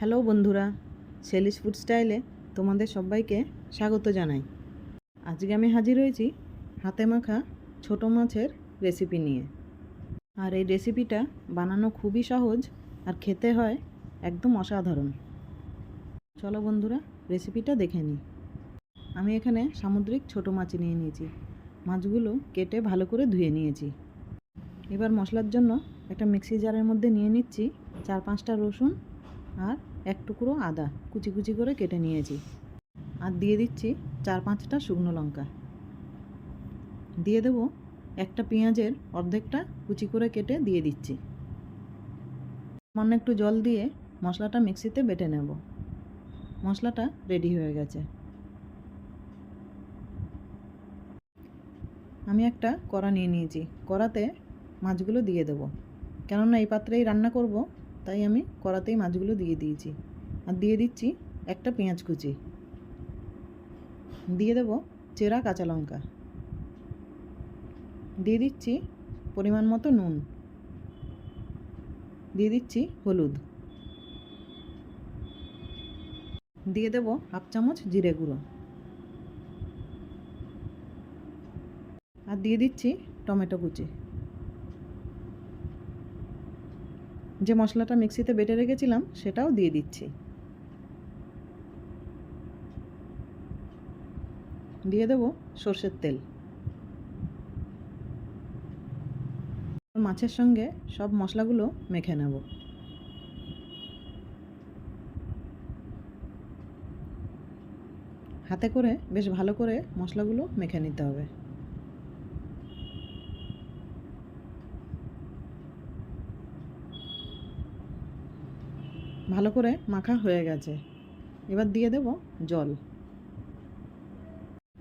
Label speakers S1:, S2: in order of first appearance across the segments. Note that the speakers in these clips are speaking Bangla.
S1: হ্যালো বন্ধুরা সেলিস ফুড স্টাইলে তোমাদের সবাইকে স্বাগত জানাই। আজকে আমি হাজির হয়েছি হাতে মাখা ছোট মাছের রেসিপি নিয়ে। আর এই রেসিপিটা বানানো খুবই সহজ আর খেতে হয় একদম অসাধারণ। চলো বন্ধুরা রেসিপিটা দেখে নিই। আমি এখানে সামুদ্রিক ছোট মাছ নিয়ে নিয়েছি। মাছগুলো কেটে ভালো করে ধুয়ে নিয়েছি। এবার মশলার জন্য একটা মিক্সি জারের মধ্যে নিয়ে নিচ্ছি চার পাঁচটা রসুন আর এক টুকরো আদা কুচি কুচি করে কেটে নিয়েছি। আর দিয়ে দিচ্ছি চার পাঁচটা শুকনো লঙ্কা। দিয়ে দেবো একটা পেঁয়াজের অর্ধেকটা কুচি করে কেটে দিয়ে দিচ্ছি। সামান্য একটু জল দিয়ে মশলাটা মিক্সিতে বেটে নেব। মশলাটা রেডি হয়ে গেছে। আমি একটা কড়া নিয়ে নিয়েছি। কড়াতে মাছগুলো দিয়ে দেবো। কেননা এই পাত্রেই রান্না করব তাই আমি কড়াতেই মাছগুলো দিয়ে দিয়েছি। আর দিয়ে দিচ্ছি একটা পেঁয়াজ কুচি। দিয়ে দেবো চেরা কাঁচা লঙ্কা। দিয়ে দিচ্ছি পরিমাণ মতো নুন। দিয়ে দিচ্ছি হলুদ। দিয়ে দেবো হাফ চামচ জিরে গুঁড়ো। আর দিয়ে দিচ্ছি টমেটো কুচি। যে মশলাটা মিক্সিতে বেটে রেখেছিলাম, সেটাও দিয়ে দিচ্ছি। দিয়ে দেবো সর্ষের তেল। মাছের সঙ্গে সব মশলাগুলো মেখে নেব। হাতে করে বেশ ভালো করে মশলাগুলো মেখে নিতে হবে। ভালো করে মাখা হয়ে গেছে। এবার দিয়ে দেব জল।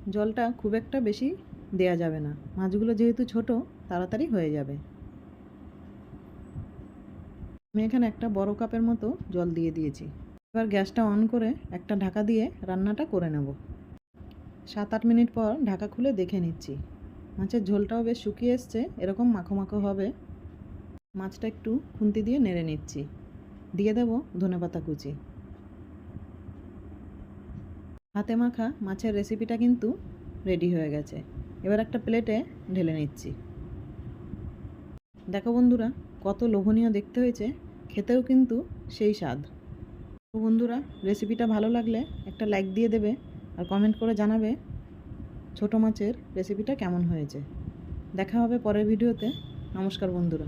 S1: জলটা খুব একটা বেশি দেয়া যাবে না। মাছগুলো যেহেতু ছোট, তাড়াতাড়ি হয়ে যাবে। আমি এখানে একটা বড় কাপের মতো জল দিয়ে দিয়েছি। এবার গ্যাসটা অন করে একটা ঢাকা দিয়ে রান্নাটা করে নেব। সাত আট মিনিট পর ঢাকা খুলে দেখে নিচ্ছি। মাছের ঝোলটাও বেশ শুকিয়ে এসছে, এরকম মাখো মাখো হবে। মাছটা একটু খুন্তি দিয়ে নেড়ে নিচ্ছি। দিয়ে দেবো ধনেপাতা কুচি। হাতে মাখা মাছের রেসিপিটা কিন্তু রেডি হয়ে গেছে। এবার একটা প্লেটে ঢেলে নিচ্ছি। দেখো বন্ধুরা, কত লোভনীয় দেখতে হয়েছে, খেতেও কিন্তু সেই স্বাদ। তো বন্ধুরা রেসিপিটা ভালো লাগলে একটা লাইক দিয়ে দেবে আর কমেন্ট করে জানাবে ছোট মাছের রেসিপিটা কেমন হয়েছে। দেখা হবে পরের ভিডিওতে নমস্কার বন্ধুরা।